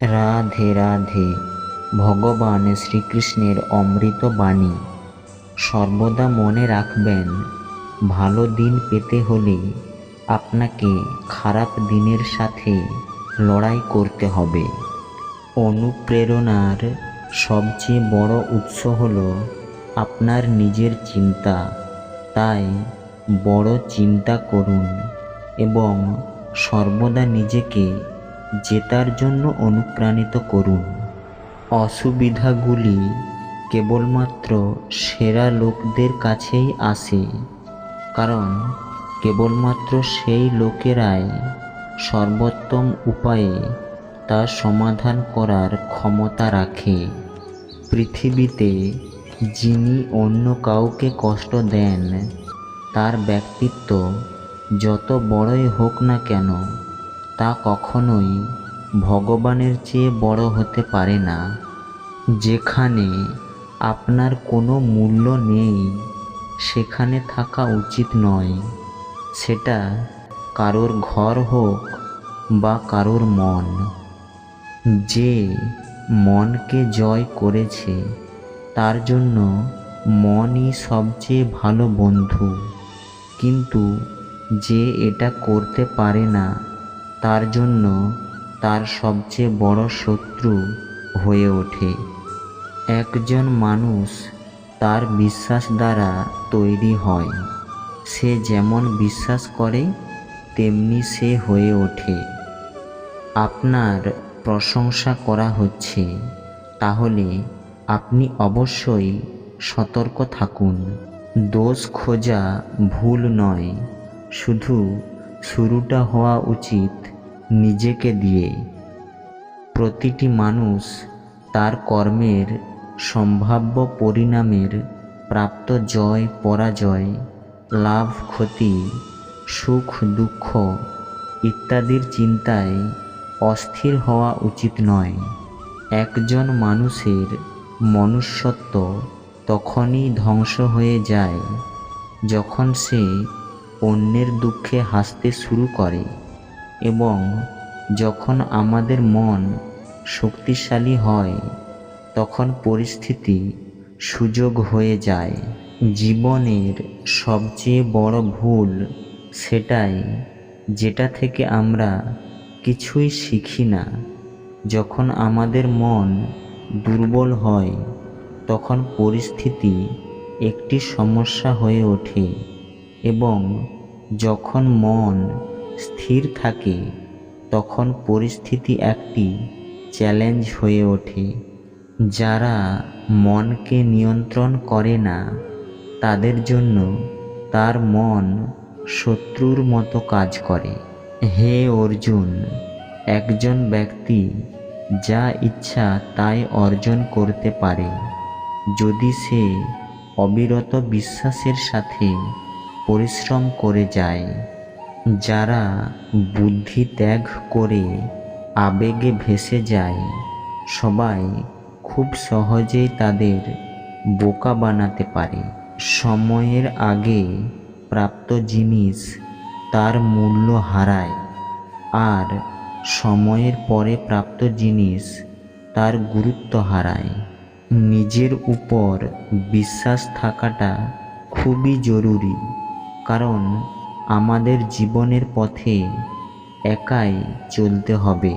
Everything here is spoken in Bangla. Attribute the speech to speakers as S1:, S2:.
S1: রাধে রাধে, ভগবান শ্রীকৃষ্ণের অমৃত বাণী। সর্বদা মনে রাখবেন, ভালো দিন পেতে হলে আপনাকে খারাপ দিনের সাথে লড়াই করতে হবে। অনুপ্রেরণার সবচেয়ে বড় উৎস হল আপনার নিজের চিন্তা। তাই বড় চিন্তা করুন এবং সর্বদা নিজেকে জেতার জন্য অনুপ্রাণিত করুন। অসুবিধাগুলি কেবলমাত্র সেরা লোকদের কাছেই আসে, কারণ কেবলমাত্র সেই লোকেরাই সর্বোত্তম উপায়ে তা সমাধান করার ক্ষমতা রাখে। পৃথিবীতে যিনি অন্য কাউকে কষ্ট দেন, তার ব্যক্তিত্ব যত বড়ই হোক না কেন তা কখনোই ভগবানের চেয়ে বড় হতে পারে না, যেখানে আপনার কোনো মূল্য নেই, সেখানে থাকা উচিত নয়। সেটা কারোর ঘর হোক বা কারোর মন। যে মনকে জয় করেছে, তার জন্য মনই সবচেয়ে ভালো বন্ধু। কিন্তু যে এটা করতে পারে না তার জন্য তার সবচেয়ে বড় শত্রু হয়ে ওঠে। একজন মানুষ তার বিশ্বাস দ্বারা তৈরি হয়। সে যেমন বিশ্বাস করে, তেমনি সে হয়ে ওঠে। আপনার প্রশংসা করা হচ্ছে, তাহলে আপনি অবশ্যই সতর্ক থাকুন। দোষ খোঁজা ভুল নয়, শুধু শুরুটা হওয়া উচিত নিজেকে দিয়ে। প্রতিটি মানুষ তার কর্মের সম্ভাব্য পরিণামের প্রাপ্ত জয়, পরাজয়, লাভ, ক্ষতি, সুখ, দুঃখ ইত্যাদির চিন্তায় অস্থির হওয়া উচিত নয়। একজন মানুষের মনুষ্যত্ব তখনই ধ্বংস হয়ে যায় যখন সে অন্যের দুঃখে হাসতে শুরু করে এবং যখন আমাদের মন শক্তিশালী হয়, তখন পরিস্থিতি সুযোগ হয়ে যায়। জীবনের সবচেয়ে বড় ভুল সেটাই যেটা থেকে আমরা কিছুই শিখি না। যখন আমাদের মন দুর্বল হয়, তখন পরিস্থিতি একটি সমস্যা হয়ে ওঠে। এবং যখন মন স্থির থাকে, তখন পরিস্থিতি একটি চ্যালেঞ্জ হয়ে ওঠে। যারা মনকে নিয়ন্ত্রণ করে না, তাদের জন্য তার মন শত্রুর মতো কাজ করে। হে অর্জুন, একজন ব্যক্তি যা ইচ্ছা তাই অর্জন করতে পারে। যদি সে অবিরত বিশ্বাসের সাথে পরিশ্রম করে যায়। যারা বুদ্ধি ত্যাগ করে আবেগে ভেসে যায়, সবাই খুব সহজেই তাদের বোকা বানাতে পারে। সময়ের আগে প্রাপ্ত জিনিস তার মূল্য হারায়, আর সময়ের পরে প্রাপ্ত জিনিস তার গুরুত্ব হারায়। নিজের উপর বিশ্বাস থাকাটা খুবই জরুরি। কারণ আমাদের জীবনের পথে একাই চলতে হবে।